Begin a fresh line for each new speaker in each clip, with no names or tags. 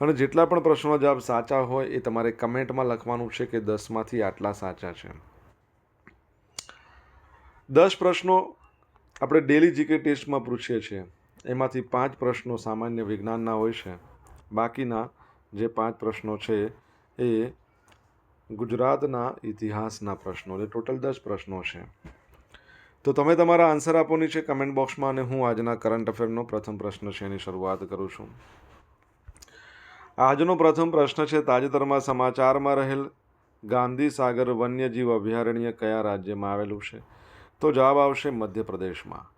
અને જેટલા પણ પ્રશ્નોના જવાબ સાચા હોય એ તમારે કમેન્ટમાં લખવાનું છે કે દસમાંથી આટલા સાચા છે. દસ પ્રશ્નો આપણે ડેલી જીકે ટેસ્ટમાં પૂછીએ છીએ. એમાંથી પાંચ પ્રશ્નો સામાન્ય વિજ્ઞાનના હોય છે. બાકીના જે પાંચ પ્રશ્નો છે એ ગુજરાતના ઇતિહાસના પ્રશ્નો એટલે ટોટલ દસ પ્રશ્નો છે. તો તમે તમારા આન્સર આપોની છે કમેન્ટ બોક્સમાં અને હું આજના કરંટ અફેરનો પ્રથમ પ્રશ્ન છે એની શરૂઆત કરું છું. આજનો પ્રથમ પ્રશ્ન છે, તાજેતરમાં સમાચારમાં રહેલ ગાંધી સાગર વન્યજીવ અભયારણ્ય કયા રાજ્યમાં આવેલું છે? તો જવાબ આવશે મધ્યપ્રદેશમાં.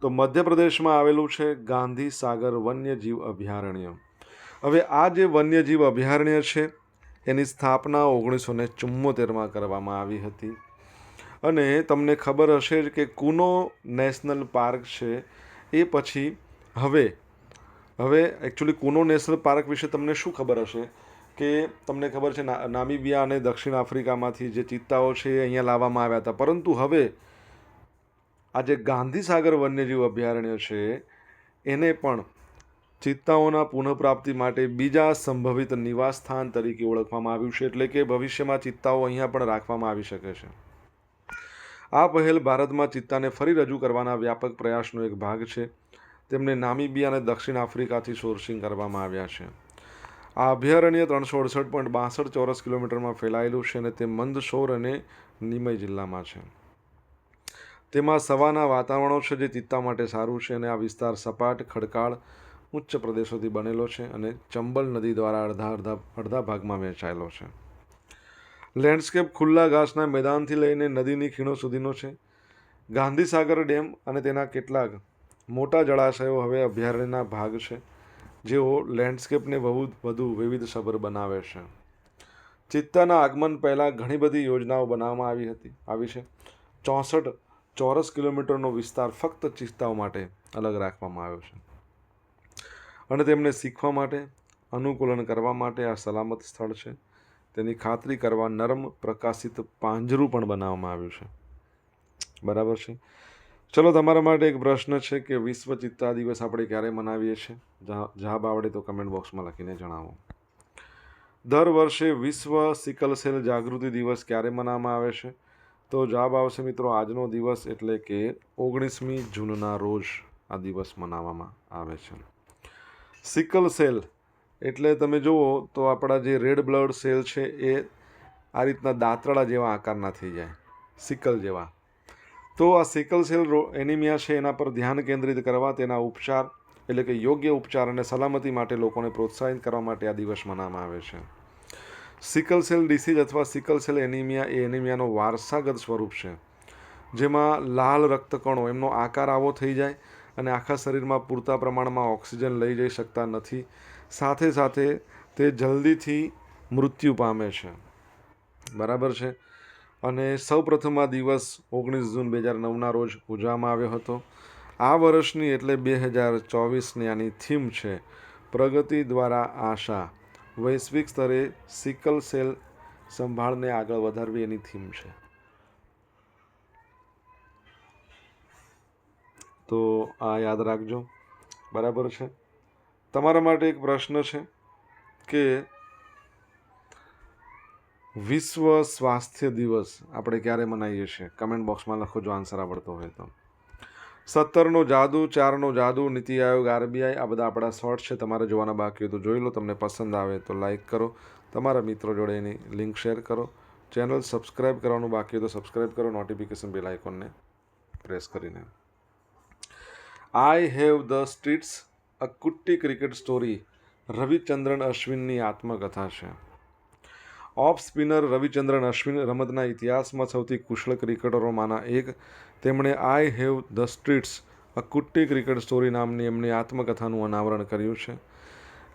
તો મધ્યપ્રદેશમાં આવેલું છે ગાંધી વન્યજીવ અભયારણ્ય. હવે આ જે વન્યજીવ અભયારણ્ય છે, એની સ્થાપના ઓગણીસો ને ચુમ્મોતેરમાં કરવામાં આવી હતી. અને તમને ખબર હશે કે કુનો નેશનલ પાર્ક છે એ પછી હવે હવે એકચ્યુઅલી કુનો નેશનલ પાર્ક વિશે તમને શું ખબર હશે? કે તમને ખબર છે નામીબિયા અને દક્ષિણ આફ્રિકામાંથી જે ચિત્તાઓ છે એ અહીંયા લાવવામાં આવ્યા હતા. પરંતુ હવે આ જે ગાંધીસાગર વન્યજીવ અભયારણ્ય છે, એને પણ ચિત્તાઓના પુનઃપ્રાપ્તિ માટે બીજા સંભવિત નિવાસ સ્થાન તરીકે ઓળખવામાં આવ્યું છે. એટલે કે ભવિષ્યમાં ચિત્તાઓ અહીંયા પણ રાખવામાં આવી શકે છે. આ પહેલ ભારતમાં ચિત્તાને ફરી રજૂ કરવાના વ્યાપક પ્રયાસનો એક ભાગ છે. તેમને નામીબિયા અને દક્ષિણ આફ્રિકાથી સોર્સિંગ કરવામાં આવ્યા છે. આ અભયારણ્ય ત્રણસો અડસઠ પોઈન્ટ બાસઠ ચોરસ કિલોમીટરમાં ફેલાયેલું છે અને તે મંદસૌર અને નિમય જિલ્લામાં છે. તેમાં સવાના વાતાવરણો છે જે ચિત્તા માટે સારું છે અને આ વિસ્તાર સપાટ, ખડકાળ, ઉચ્ચ પ્રદેશોથી બનેલો છે અને ચંબલ નદી દ્વારા અડધા અડધા અડધા ભાગમાં વહેંચાયેલો છે. લેન્ડસ્કેપ ખુલ્લા ઘાસના મેદાનથી લઈને નદીની ખીણો સુધીનો છે. ગાંધીસાગર ડેમ અને તેના કેટલાક મોટા જળાશયો હવે અભયારણ્યના ભાગ છે, જેઓ લેન્ડસ્કેપને બહુ વધુ વિવિધસભર બનાવે છે. ચિત્તાના આગમન પહેલાં ઘણી બધી યોજનાઓ બનાવવામાં આવી હતી, આવી છે. ચોસઠ ચોરસ કિલોમીટરનો વિસ્તાર ફક્ત ચિત્તાઓ માટે અલગ રાખવામાં આવ્યો છે. અને તેમને શીખવા માટે, અનુકૂલન કરવા માટે આ સલામત સ્થળ છે. તેની ખાતરી કરવા નરમ પ્રકાશિત પાંજરું પણ બનાવવામાં આવ્યું છે. બરાબર છે? ચલો, તમારા માટે એક પ્રશ્ન છે કે વિશ્વ ચિત્તા દિવસ આપણે ક્યારે મનાવીએ છીએ? જા- જવાબ આવડે તો કમેન્ટ બોક્સમાં લખીને જણાવો. દર વર્ષે વિશ્વ સિકલ સેલ જાગૃતિ દિવસ ક્યારે મનાવવામાં આવે છે? તો જવાબ આવશે મિત્રો આજનો દિવસ એટલે કે ઓગણીસમી જૂનના રોજ આ દિવસ મનાવવામાં આવે છે. સિકલ સેલ એટલે તમે જુઓ તો આપણા જે રેડ બ્લડ સેલ છે એ આ રીતના દાંતરડા જેવા આકારના થઈ જાય સિકલ જેવા. તો આ સિકલ સેલ રો એનિમિયા છે એના પર ધ્યાન કેન્દ્રિત કરવા, તેના ઉપચાર એટલે કે યોગ્ય ઉપચાર અને સલામતી માટે લોકોને પ્રોત્સાહિત કરવા માટે આ દિવસ મનાવવામાં આવે છે. સિકલ સેલ ડિસીઝ અથવા સિકલ સેલ એનિમિયા એ એનિમિયાનો વારસાગત સ્વરૂપ છે, જેમાં લાલ રક્તકણો એમનો આકાર આવો થઈ જાય અને આખા શરીરમાં પૂરતા પ્રમાણમાં ઓક્સિજન લઈ જઈ શકતા નથી સાથે સાથે તે જલ્દીથી મૃત્યુ પામે છે. બરાબર છે? અને સૌપ્રથમ આ દિવસ ઓગણીસ જૂન બે હજાર નવના રોજ ઉજવવામાં આવ્યો હતો. આ વર્ષની એટલે બે હજાર ચોવીસની આની થીમ છે પ્રગતિ દ્વારા આશા. વૈશ્વિક સ્તરે સિકલ સેલ સંભાળને આગળ વધારવી એની થીમ છે. તો આ યાદ રાખજો. બરાબર છે? તમારા માટે એક પ્રશ્ન છે કે વિશ્વ સ્વાસ્થ્ય દિવસ આપણે ક્યારે મનાવીએ છીએ? કમેન્ટ બોક્સમાં લખો જો આન્સર આવડતો હોય તો. સત્તરનો જાદુ, ચારનો જાદુ, નીતિ આયોગ, આરબીઆઈ, આ બધા આપણા શોર્ટ છે, તમારે જોવાના બાકી હોય તો જોઈ લો, તમને પસંદ આવે તો લાઇક કરો. તમારા મિત્રો જોડે એની લિંક શેર કરો. ચેનલ સબસ્ક્રાઇબ કરવાનું બાકી હોય તો સબસ્ક્રાઇબ કરો નોટિફિકેશન બેલ આઇકોનને પ્રેસ કરીને. I have the streets a Kutti cricket story Ravichandran અશ્વિનની આત્મકથા છે. ઓફ સ્પિનર રવિચંદ્રન અશ્વિન રમતના ઇતિહાસમાં સૌથી કુશળ ક્રિકેટરોમાંના એક. તેમણે I have the streets a Kutti cricket story નામની એમની આત્મકથાનું અનાવરણ કર્યું છે.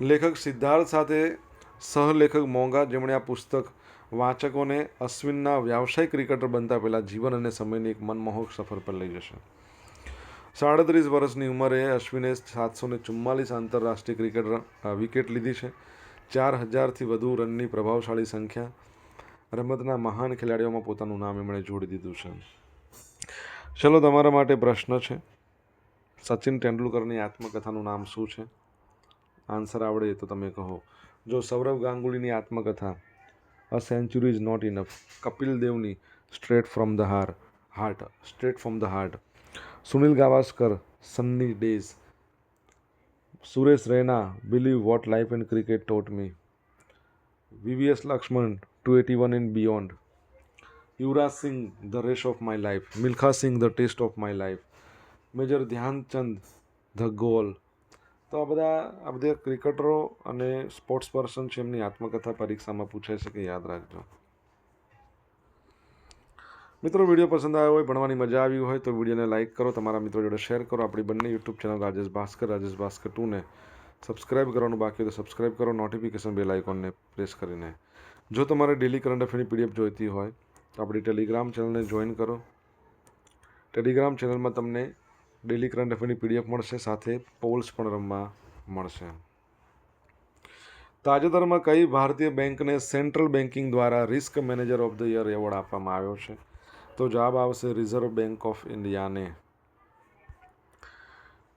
લેખક સિદ્ધાર્થ સાથે સહલેખક મોંઘા જેમણે આ પુસ્તક વાચકોને અશ્વિનના વ્યાવસાયિક ક્રિકેટર બનતા પહેલાં જીવન અને સમયની એક મનમોહક સફર પર લઈ જશે. સાડત્રીસ વર્ષની ઉંમરે અશ્વિને સાતસો ને ચુમ્માલીસ આંતરરાષ્ટ્રીય ક્રિકેટ વિકેટ લીધી છે. ચાર હજારથી વધુ રનની પ્રભાવશાળી સંખ્યા રમતના મહાન ખેલાડીઓમાં પોતાનું નામ એમણે જોડી દીધું છે. ચલો, તમારા માટે પ્રશ્ન છે. સચિન તેંડુલકરની આત્મકથાનું નામ શું છે? આન્સર આવડે તો તમે કહો. જો સૌરવ ગાંગુલીની આત્મકથા a century is not enough Kapil દેવની straight from the heart heart straight from the heart Sunil Gavaskar, sunny days, Suresh Raina, believe what life and cricket taught me. VVS Laxman, two eighty one and beyond. Yuvraj Singh the race of my life. Milkha Singh the test of my life. Major Dhyanchand, the goal. તો આ બધા આ બધા ક્રિકેટરો અને sports person છે એમની આત્મકથા પરીક્ષામાં પૂછાય છે કે યાદ રાખજો. મિત્રો, વીડિયો પસંદ આવ્યો હોય, ભણવાની મજા આવી હોય, તો વિડીયોને લાઇક કરો, તમારા મિત્રો જોડે શેર કરો. આપણી બંને યુટ્યુબ ચેનલ રાજેશ ભાસ્કર રાજેશ ભાસ્કર ટુને સબસ્ક્રાઇબ કરવાનું બાકી તો સબસ્ક્રાઇબ કરો, નોટિફિકેશન બેલ આઇકોનને પ્રેસ કરીને. જો તમારે ડેલી કરંટ અફેરની પીડીએફ જોઈતી હોય, તો આપણી ટેલિગ્રામ ચેનલને જોઈન કરો. ટેલિગ્રામ ચેનલમાં તમને ડેલી કરંટ અફેરની પીડીએફ મળશે, સાથે પોલ્સ પણ રમવા મળશે. તાજેતરમાં કઈ ભારતીય બેંકને સેન્ટ્રલ બેન્કિંગ દ્વારા risk manager of the year award આપવામાં આવ્યો છે? તો જવાબ આવશે રિઝર્વ બેંક ઓફ ઇન્ડિયાને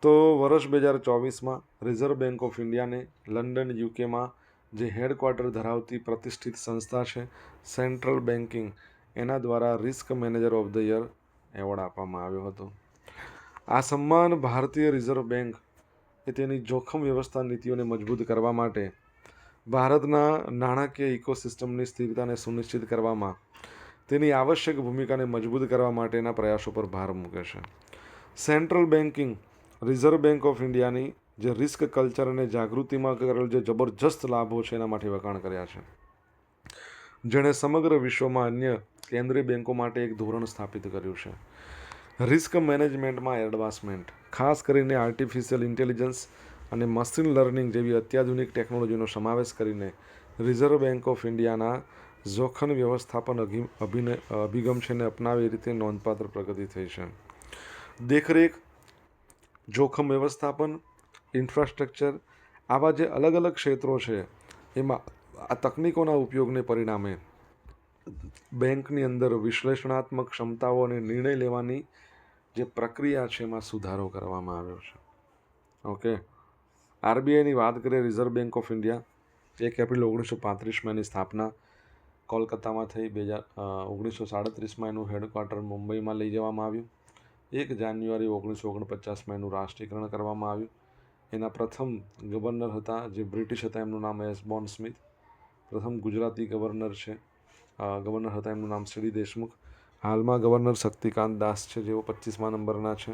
તો વર્ષ બે હજાર ચોવીસમાં રિઝર્વ બેંક ઓફ ઇન્ડિયાને લંડન યુકેમાં જે હેડક્વાર્ટર ધરાવતી પ્રતિષ્ઠિત સંસ્થા છે સેન્ટ્રલ બેન્કિંગ એના દ્વારા risk manager of the year award આપવામાં આવ્યો હતો આ સન્માન ભારતીય રિઝર્વ બેંક એ તેની જોખમ વ્યવસ્થા નીતિઓને મજબૂત કરવા માટે ભારતના નાણાકીય ઇકોસિસ્ટમની સ્થિરતાને સુનિશ્ચિત કરવામાં તેની આવશ્યક ભૂમિકાને મજબૂત કરવા માટેના પ્રયાસો પર ભાર મૂકે છે. Central banking, reserve bank of ઇન્ડિયાની જે રિસ્ક કલ્ચર અને જાગૃતિમાં કરેલ જે જબરજસ્ત લાભો છે એના માટે વખાણ કર્યા છે. જેણે સમગ્ર વિશ્વમાં અન્ય કેન્દ્રીય બેન્કો માટે એક ધોરણ સ્થાપિત કર્યું છે. રિસ્ક મેનેજમેન્ટમાં એડવાન્સમેન્ટ, ખાસ કરીને આર્ટિફિશિયલ ઇન્ટેલિજન્સ અને મશીન લર્નિંગ જેવી અત્યાધુનિક ટેકનોલોજીનો સમાવેશ કરીને રિઝર્વ બેન્ક ઓફ ઇન્ડિયાના જોખમ વ્યવસ્થાપન અભિ- અભિનય અભિગમ છે ને અપનાવે રીતે નોંધપાત્ર પ્રગતિ થઈ છે. દેખરેખ, જોખમ વ્યવસ્થાપન, ઇન્ફ્રાસ્ટ્રક્ચર આવા જે અલગ અલગ ક્ષેત્રો છે, એમાં આ તકનિકોના ઉપયોગને પરિણામે બેંકની અંદર વિશ્લેષણાત્મક ક્ષમતાઓ અને નિર્ણય લેવાની જે પ્રક્રિયા છે એમાં સુધારો કરવામાં આવ્યો છે. ઓકે? આરબીઆઈની વાત કરીએ, રિઝર્વ બેંક ઓફ ઇન્ડિયા એક એપ્રિલ ઓગણીસો પાંત્રીસમાં એની સ્થાપના કોલકાતામાં થઈ બે હજાર ઓગણીસો સાડત્રીસમાં એનું હેડક્વાર્ટર મુંબઈમાં લઈ જવામાં આવ્યું. એક જાન્યુઆરી ઓગણીસો ઓગણપચાસમાં એનું રાષ્ટ્રીયકરણ કરવામાં આવ્યું. એના પ્રથમ ગવર્નર હતા જે બ્રિટિશ હતા, એમનું નામ એસબોન સ્મિથ. પ્રથમ ગુજરાતી ગવર્નર છે ગવર્નર હતા, એમનું નામ શ્રી દેશમુખ. હાલમાં ગવર્નર શક્તિકાંત દાસ છે, જેઓ પચીસમા નંબરના છે.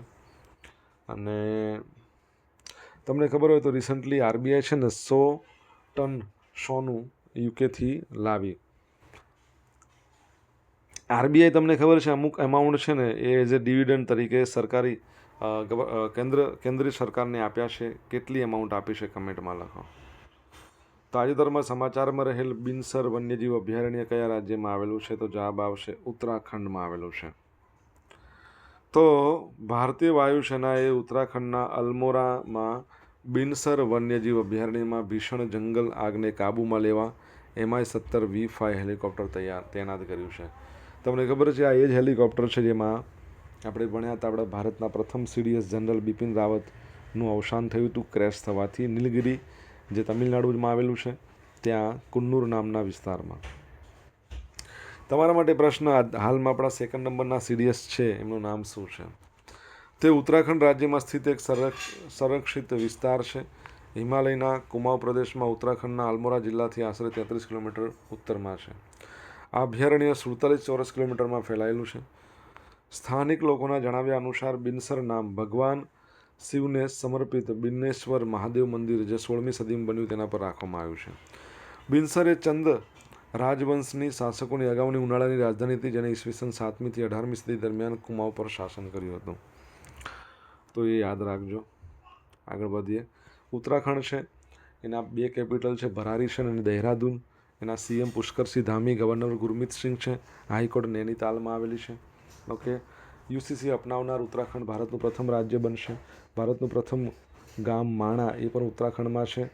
અને તમને ખબર હોય તો રિસન્ટલી આરબીઆઈ છે ને સો ટન સોનું યુકેથી લાવી. આરબીઆઈ તમને ખબર છે, અમુક એમાઉન્ટ છે ને, એ એઝ એ ડિવિડન્ડ તરીકે સરકારી કેન્દ્ર, કેન્દ્રીય સરકારને આપ્યા છે, કેટલી એમાઉન્ટ આપી છે કમેન્ટમાં લખો. તાજેતરમાં સમાચારમાં રહેલ બિનસર વન્યજીવ અભયારણ્ય કયા રાજ્યમાં આવેલું છે, તો જવાબ આવશે ઉત્તરાખંડમાં આવેલું છે. તો ભારતીય વાયુસેનાએ ઉત્તરાખંડના અલમોરામાં બિનસર વન્યજીવ અભયારણ્યમાં ભીષણ જંગલ આગને કાબૂમાં લેવા એમઆઈ સત્તર વી ફાઇવ હેલિકોપ્ટર તૈયાર, તૈનાત કર્યું છે. તમને ખબર છે, આ એ જ હેલિકોપ્ટર છે જેમાં આપણે ભણ્યા હતા આપણા ભારતના પ્રથમ સીડીએસ જનરલ બિપિન રાવતનું અવસાન થયું હતું ક્રેશ થવાથી નીલગિરી, જે તમિલનાડુમાં આવેલું છે, ત્યાં કુન્નૂર નામના વિસ્તારમાં. તમારા માટે પ્રશ્ન હાલમાં આપણા સેકન્ડ નંબરના સીડીએસ છે, એમનું નામ શું છે? તે ઉત્તરાખંડ રાજ્યમાં સ્થિત એક સંરક્ષ, સંરક્ષિત વિસ્તાર છે. હિમાલયના કુમાઉ પ્રદેશમાં ઉત્તરાખંડના અલ્મોરા જિલ્લાથી આશરે તેત્રીસ કિલોમીટર ઉત્તરમાં છે. આ અભયારણ્ય સુડતાલીસ ચોરસ કિલોમીટરમાં ફેલાયેલું છે. સ્થાનિક લોકોના જણાવ્યા અનુસાર બિનસર નામ ભગવાન શિવને સમર્પિત બિન્નેશ્વર મહાદેવ મંદિર જે સોળમી સદીમાં બન્યું તેના પર રાખવામાં આવ્યું છે. બિનસર એ ચંદ રાજવંશની શાસકોની અગાઉની ઉનાળાની રાજધાની હતી જેને ઈસવીસન સાતમીથી અઢારમી સદી દરમિયાન કુમાઉ પર શાસન કર્યું હતું. તો એ યાદ રાખજો. આગળ વધીએ. ઉત્તરાખંડ છે. એના બે કેપિટલ છે, ભરારી છે અને દહેરાદૂન. એના સીએમ પુષ્કરસિંહ ધામી, ગવર્નર ગુરમીત સિંહ છે, હાઈકોર્ટ નૈનીતાલમાં આવેલી છે. ઓકે, યુસીસી અપનાવનાર ઉત્તરાખંડ ભારતનું પ્રથમ રાજ્ય બનશે. ભારતનું પ્રથમ ગામ માણા એ પણ ઉત્તરાખંડમાં છે.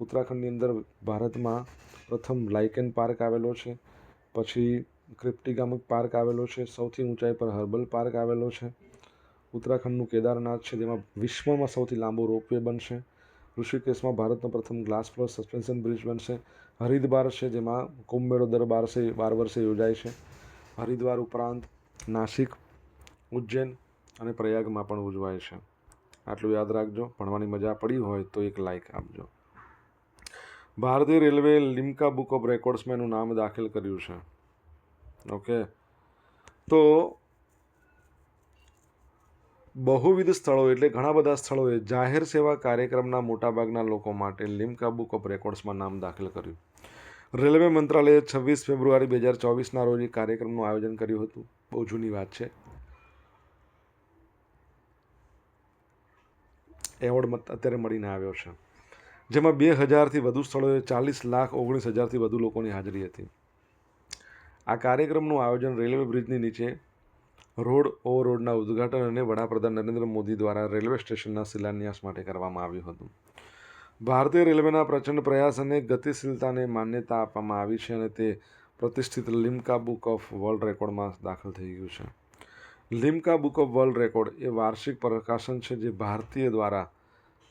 ઉત્તરાખંડની અંદર ભારતમાં પ્રથમ લાઇકેન પાર્ક આવેલો છે. પછી ક્રિપ્ટિગામક પાર્ક આવેલો છે. સૌથી ઊંચાઈ પર હર્બલ પાર્ક આવેલો છે. ઉત્તરાખંડનું કેદારનાથ છે, જેમાં વિશ્વમાં સૌથી લાંબો રોપવે બનશે. ઋષિકેશમાં ભારતનો પ્રથમ ગ્લાસ ફ્લોર સસ્પેન્શન બ્રિજ બનશે. હરિદ્વાર છે જેમાં કુંભ મેળો દર બારસે બાર વર્ષે યોજાય છે. હરિદ્વાર ઉપરાંત નાસિક, ઉજ્જૈન અને પ્રયાગમાં પણ ઉજવાય છે. આટલું યાદ રાખજો. ભણવાની મજા પડી હોય તો એક લાઇક આપજો. ભારતીય રેલવે લિમ્કા બુક ઓફ રેકોર્ડ્સમાં એનું નામ દાખલ કર્યું છે. ઓકે? તો બહુવિધ સ્થળો એટલે ઘણા બધા સ્થળોએ જાહેર સેવા કાર્યક્રમના મોટાભાગના લોકો માટે લિમ્કા બુક ઓફ રેકોર્ડ્સમાં નામ દાખલ કર્યું. રેલવે મંત્રાલયે છવ્વીસ ફેબ્રુઆરી બે હજાર ચોવીસના રોજ કાર્યક્રમનું આયોજન કર્યું હતું. બહુ જૂની વાત છે. એવોર્ડ અત્યારે મળીને આવ્યો છે. જેમાં બે હજારથી વધુ સ્થળોએ ચાલીસ લાખ ઓગણીસ હજારથી વધુ લોકોની હાજરી હતી. આ કાર્યક્રમનું આયોજન રેલવે બ્રિજની નીચે રોડ ઓવરરોડના ઉદ્ઘાટન અને વડાપ્રધાન નરેન્દ્ર મોદી દ્વારા રેલવે સ્ટેશનના શિલાન્યાસ માટે કરવામાં આવ્યું હતું. ભારતીય રેલવેના પ્રચંડ પ્રયાસ અને ગતિશીલતાને માન્યતા આપવામાં આવી છે અને તે પ્રતિષ્ઠિત લિમ્કા બુક ઓફ વર્લ્ડ રેકોર્ડમાં દાખલ થઈ ગયું છે. Limca book of world record એ વાર્ષિક પ્રકાશન છે જે ભારતીય દ્વારા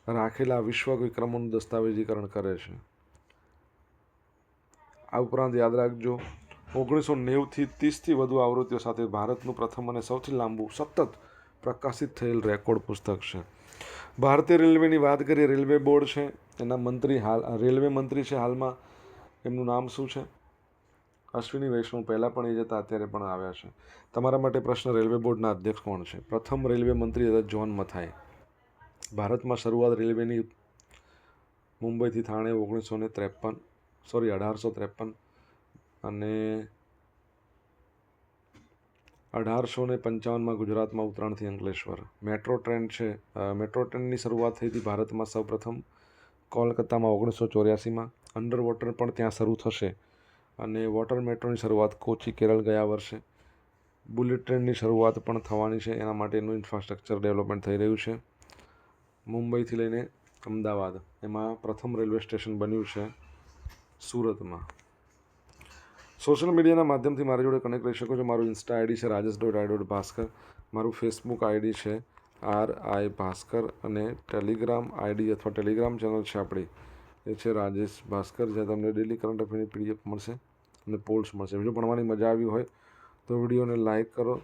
રાખેલા વિશ્વ વિક્રમોનું દસ્તાવેજીકરણ કરે છે. આ ઉપરાંત યાદ રાખજો, ઓગણીસો નેવુંથી ત્રીસથી વધુ આવૃત્તિઓ સાથે ભારતનું પ્રથમ અને સૌથી લાંબુ સતત પ્રકાશિત થયેલ રેકોર્ડ પુસ્તક છે. ભારતીય રેલવેની વાત કરીએ, રેલવે બોર્ડ છે, એના મંત્રી હાલ રેલવે મંત્રી છે હાલમાં, એમનું નામ શું છે? અશ્વિની વૈષ્ણવ પહેલાં પણ એ જતા અત્યારે પણ આવ્યા છે. તમારા માટે પ્રશ્ન રેલવે બોર્ડના અધ્યક્ષ કોણ છે? પ્રથમ રેલવે મંત્રી હતા જ્હોન મથાઈ. ભારતમાં શરૂઆત રેલવેની મુંબઈથી થાણે ઓગણીસો ને ત્રેપન, સોરી, અઢારસો ત્રેપન અને અઢારસો ને પંચાવનમાં ગુજરાતમાં ઉત્તરાયણથી અંકલેશ્વર. મેટ્રો ટ્રેન છે મેટ્રો ટ્રેનની શરૂઆત થઈ હતી ભારતમાં સૌપ્રથમ, કોલકાતામાં ઓગણીસો ચોર્યાસીમાં. અંડર વોટર પણ ત્યાં શરૂ થશે અને વોટર મેટ્રોની શરૂઆત કોચી, કેરળ ગયા વર્ષે. બુલેટ ટ્રેનની શરૂઆત પણ થવાની છે, એના માટેનું ઇન્ફ્રાસ્ટ્રક્ચર ડેવલપમેન્ટ થઈ રહ્યું છે. મુંબઈથી લઈને અમદાવાદ, એમાં પ્રથમ રેલવે સ્ટેશન બન્યું છે, સુરતમાં. સોશિયલ મીડિયાના માધ્યમથી મારી જોડે કનેક્ટ રહી શકો છો. મારું ઇન્સ્ટા આઈડી છે Rajesh dot I dot Bhaskar મારું ફેસબુક આઈડી છે આર આઈ ભાસ્કર અને ટેલિગ્રામ આઈડી અથવા ટેલિગ્રામ ચેનલ છે આપણી. એ છે રાજેશ ભાસ્કર જ્યાં તમને ડેલી કરંટ અફેરની પીડીએફ મળશે અને પોલ્સ મળશે. જો ભણવાની મજા આવી હોય તો વિડીયોને લાઇક કરો,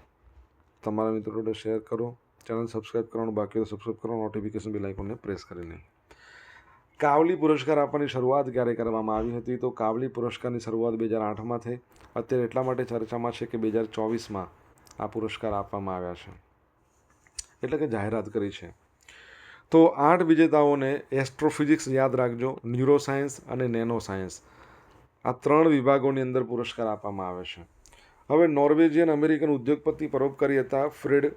તમારા મિત્રો જોડે શેર કરો ચેનલ સબસ્ક્રાઈબ કરવાનું બાકી તો સબસ્ક્રાઈબ કરો નોટિફિકેશન બી આઇકોનને પ્રેસ કરીને. કાવલી પુરસ્કાર આપવાની શરૂઆત ક્યારે કરવામાં આવી હતી? તો કાવલી પુરસ્કારની શરૂઆત બે હજાર આઠમાં થઈ. અત્યારે એટલા માટે ચર્ચામાં છે કે બે હજાર ચોવીસમાં આ પુરસ્કાર આપવામાં આવ્યા છે. એટલે કે જાહેરાત કરી છે. તો આઠ વિજેતાઓને એસ્ટ્રોફિઝિક્સ યાદ રાખજો, ન્યુરોસાયન્સ અને નેનો સાયન્સ આ ત્રણ વિભાગોની અંદર પુરસ્કાર આપવામાં આવે છે. હવે નોર્વેજિયન અમેરિકન ઉદ્યોગપતિ પરોપકારી હતા ફ્રેડ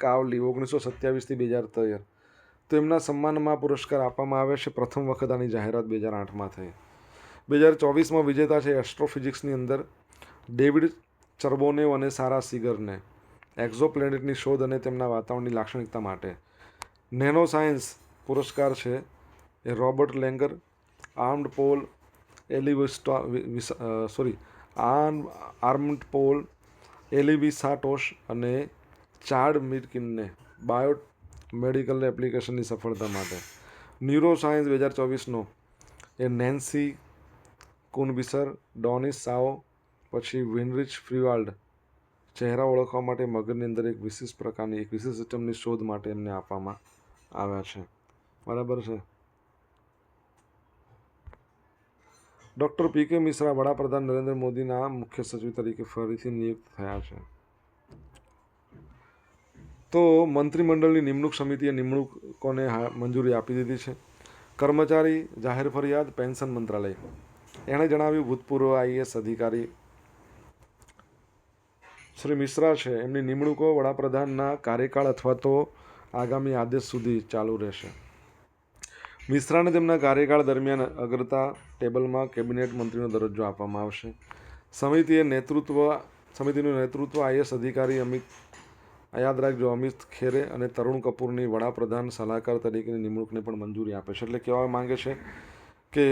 કાવલી, ઓગણીસો સત્યાવીસથી બે હજાર તેર. તો એમના સન્માનમાં પુરસ્કાર આપવામાં આવે છે. પ્રથમ વખત આની જાહેરાત બે હજાર આઠમાં થઈ. બે હજાર ચોવીસમાં વિજેતા છે એસ્ટ્રોફિઝિક્સની અંદર ડેવિડ ચર્બોનેવ અને સારા સિગરને. એક્ઝોપ્લેનેટની શોધ અને તેમના વાતાવરણની લાક્ષણિકતા માટે. નેનો સાયન્સ પુરસ્કાર છે એ Robert Langer, Armand Paul, Alivisatos sorry arm Armand Paul, Alivisatos અને ચાર્ડ મિરકિનને બાયો મેડિકલ એપ્લિકેશનની સફળતા માટે. ન્યુરો સાયન્સ બે હજાર ચોવીસનો. એ નેન્સી કુનબિસર, ડોનિસ સાઓ, પછી વિનરિચ ફ્રીવાલ્ડ. ચહેરા ઓળખવા માટે મગજની અંદર એક વિશિષ્ટ પ્રકારની, એક વિશિષ્ટ સિસ્ટમની શોધ માટે એમને આપવામાં આવ્યા છે. બરાબર છે? ડૉક્ટર પી કે મિશ્રા, વડાપ્રધાન નરેન્દ્ર મોદીના મુખ્ય સચિવ તરીકે ફરીથી નિયુક્ત થયા છે. તો મંત્રીમંડળની નિમણૂક સમિતિએ નિમણૂકોને મંજૂરી આપી દીધી છે. કર્મચારી, જાહેર ફરિયાદ, પેન્શન મંત્રાલય. એણે જણાવ્યું, ભૂતપૂર્વ આઈએએસ અધિકારી શ્રી મિશ્રા છે. એમની નિમણૂકો વડાપ્રધાનના કાર્યકાળ અથવા તો આગામી આદેશ સુધી ચાલુ રહેશે. મિશ્રાને તેમના કાર્યકાળ દરમિયાન અગ્રતા ટેબલમાં કેબિનેટ મંત્રીનો દરજ્જો આપવામાં આવશે. સમિતિએ નેતૃત્વ, સમિતિનું નેતૃત્વ આઈએસ અધિકારી અમિત યાદ રાખજો, અમિત ખેરે અને તરુણ કપૂરની વડાપ્રધાન સલાહકાર તરીકેની નિમણૂકને પણ મંજૂરી આપે છે. એટલે કહેવા માંગે છે કે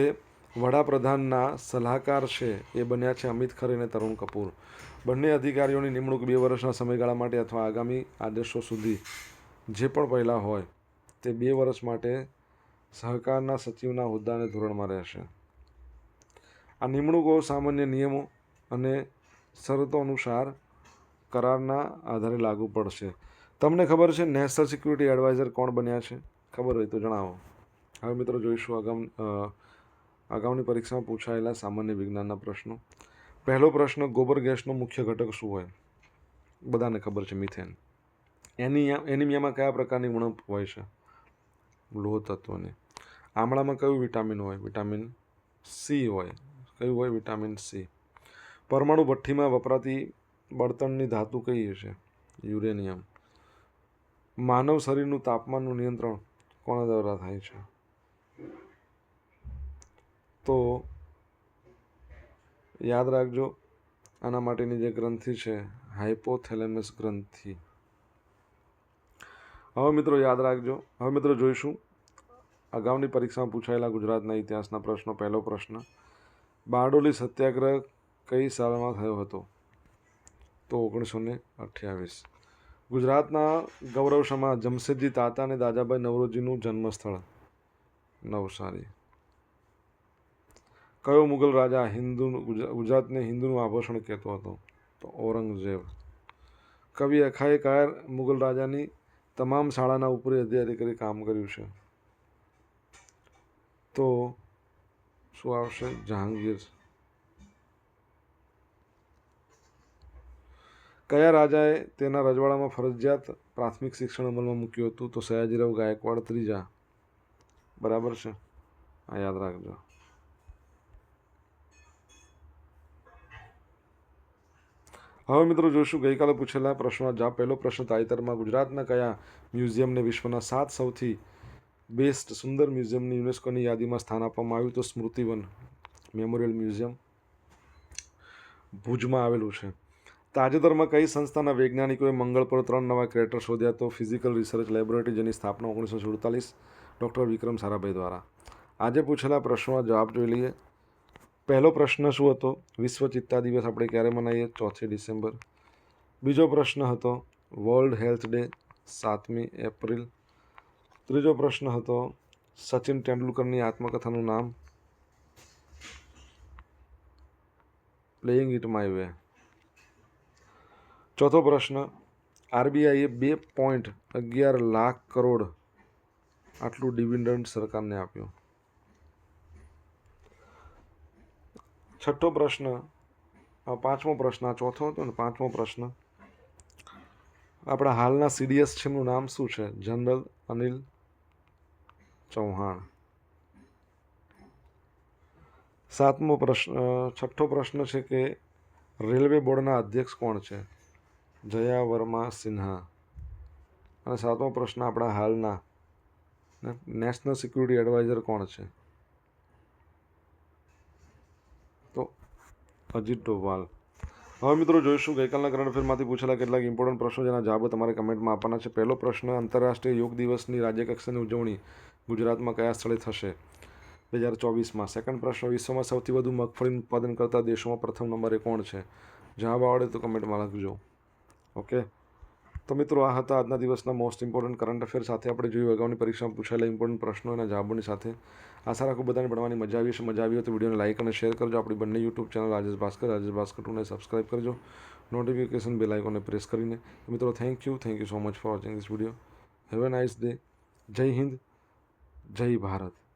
વડાપ્રધાનના સલાહકાર છે એ બન્યા છે અમિત ખરે અને તરુણ કપૂર. બંને અધિકારીઓની નિમણૂક બે વર્ષના સમયગાળા માટે અથવા આગામી આદેશો સુધી જે પણ પહેલાં હોય તે બે વર્ષ માટે સહકારના સચિવના હોદ્દાને ધોરણમાં રહેશે. આ નિમણૂકો સામાન્ય નિયમો અને શરતો અનુસાર કરારના આધારે લાગુ પડશે. તમને ખબર છે નેશનલ સિક્યુરિટી એડવાઇઝર કોણ બન્યા છે? ખબર હોય તો જણાવો. હવે મિત્રો જોઈશું આગામ અ, અગાઉની પરીક્ષામાં પૂછાયેલા સામાન્ય વિજ્ઞાનના પ્રશ્નો. પહેલો પ્રશ્ન ગોબર ગેસનો મુખ્ય ઘટક શું હોય? બધાને ખબર છે મિથેન. એની એનિમિયામાં કયા પ્રકારની ઉણપ હોય છે? લોહ તત્વની. આમળામાં કયું વિટામિન હોય? વિટામિન સી હોય. કયું હોય? Vitamin C. પરમાણુ ભઠ્ઠીમાં વપરાતી બળતણની ધાતુ કઈ છે યુરેનિયમ. માનવ શરીરનું તાપમાનનું નિયંત્રણ કોના દ્વારા થાય છે? તો યાદ રાખજો, આના માટેની જે ગ્રંથિ છે હાઇપોથેલેમસ ગ્રંથિ. હવે મિત્રો યાદ રાખજો, હવે મિત્રો જોઈશું. અગાઉની પરીક્ષામાં પૂછાયેલા ગુજરાતના ઇતિહાસના પ્રશ્નો, પહેલો પ્રશ્ન, બારડોલી સત્યાગ્રહ કઈ સાલમાં થયો હતો? તો ઓગણીસો ને અઠ્યાવીસ. ગુજરાતના ગૌરવશામાં જમશેદજી તાતા અને દાદાભાઈ નવરોજીનું જન્મસ્થળ. નવસારી. કયો મુગલ રાજા હિન્દુ ગુજરાતને હિન્દુનું આભૂષણ કહેતો હતો? તો ઔરંગઝેબ. કવિ અખાએ કાયર મુગલ રાજાની તમામ શાળાના ઉપરી અધિકારી કરી કામ કર્યું છે. તો શું આવશે? જહાંગીર. કયા રાજાએ તેના રજવાડામાં ફરજિયાત પ્રાથમિક શિક્ષણ અમલમાં મૂક્યું હતું? તો સયાજીરાવ ગાયકવાડ, ત્રીજા. બરાબર છે? આ યાદ રાખજો. હવે મિત્રો જોઈશું, ગઈકાલે પૂછેલા પ્રશ્નો. જા, પહેલો પ્રશ્ન, તાજેતરમાં ગુજરાતના કયા મ્યુઝિયમને વિશ્વના સાત સૌથી બેસ્ટ સુંદર મ્યુઝિયમની યુનેસ્કોની યાદીમાં સ્થાન આપવામાં આવ્યું? તો સ્મૃતિવન મેમોરિયલ મ્યુઝિયમ ભુજમાં આવેલું છે. તાજેતરમાં કઈ સંસ્થાના વૈજ્ઞાનિકોએ મંગળ પર ત્રણ નવા ક્રેટર શોધ્યા તો ફિઝિકલ રિસર્ચ લેબોરેટરી જેની સ્થાપના ઓગણીસો સુડતાલીસ ડૉક્ટર વિક્રમ સારાભાઈ દ્વારા. આજે પૂછેલા પ્રશ્નોના જવાબ જોઈ લઈએ. પહેલો પ્રશ્ન શું હતો? વિશ્વ ચિત્તા દિવસ આપણે ક્યારે મનાવીએ ચોથી ડિસેમ્બર. બીજો પ્રશ્ન હતો, વર્લ્ડ હેલ્થ ડે સાતમી એપ્રિલ. ત્રીજો પ્રશ્ન હતો, સચિન તેંડુલકરની આત્મકથાનું નામ? Playing it my way. ચોથો પ્રશ્ન, આરબીઆઈએ બે પોઈન્ટ અગિયાર લાખ કરોડ આટલું ડિવિડન્ડ સરકારને આપ્યું. છઠ્ઠો પ્રશ્ન પાંચમો પ્રશ્ન, આ ચોથો હતો ને, પાંચમો પ્રશ્ન. આપણા હાલના સીડીએસ છે નામ શું છે? જનરલ અનિલ ચૌહાણ. સાતમો પ્રશ્ન, છઠ્ઠો પ્રશ્ન છે કે રેલવે બોર્ડના અધ્યક્ષ કોણ છે? જયા વર્મા સિન્હા. અને સાતમો પ્રશ્ન આપણા હાલના. નેશનલ સિક્યુરિટી એડવાઇઝર કોણ છે? તો અજીત ડોભાલ. હવે મિત્રો જોઈશું, ગઈકાલના કરંટ અફેરમાંથી પૂછેલા કેટલાક ઇમ્પોર્ટન્ટ પ્રશ્નો જેના જવાબો તમારે કમેન્ટમાં આપવાના છે. પહેલો પ્રશ્ન, આંતરરાષ્ટ્રીય યોગ દિવસની રાજ્યકક્ષાની ઉજવણી ગુજરાતમાં કયા સ્થળે થશે? બે હજાર ચોવીસમાં. સેકન્ડ પ્રશ્ન, વિશ્વમાં સૌથી વધુ મગફળીનું ઉત્પાદન કરતા દેશોમાં પ્રથમ નંબરે કોણ છે? જવાબ આવડે તો કમેન્ટમાં લખજો. ઓકે. તો મિત્રો, આ હતા આજના દિવસના મોસ્ટ ઇમ્પોર્ટન્ટ કરંટ અફેર સાથે આપણે જોયું, અગાઉની પરીક્ષામાં પૂછાયેલા ઇમ્પોર્ટન્ટ પ્રશ્નો અને જવાબોની સાથે. આશા રાખું બધાને ભણવાની મજા આવી છે મજા આવી હોય તો વિડીયોને લાઇક અને શેર કરજો. આપણી બંને યુટ્યુબ ચેનલ રાજેશ ભાસ્કર રાજેશ ભાસ્કર ટુને સબસ્ક્રાઇબ કરજો. નોટિફિકેશન બેલ લાઇકોને પ્રેસ કરીને. મિત્રો thank you thank you so much for watching this video have a nice day જય હિન્દ, જય ભારત.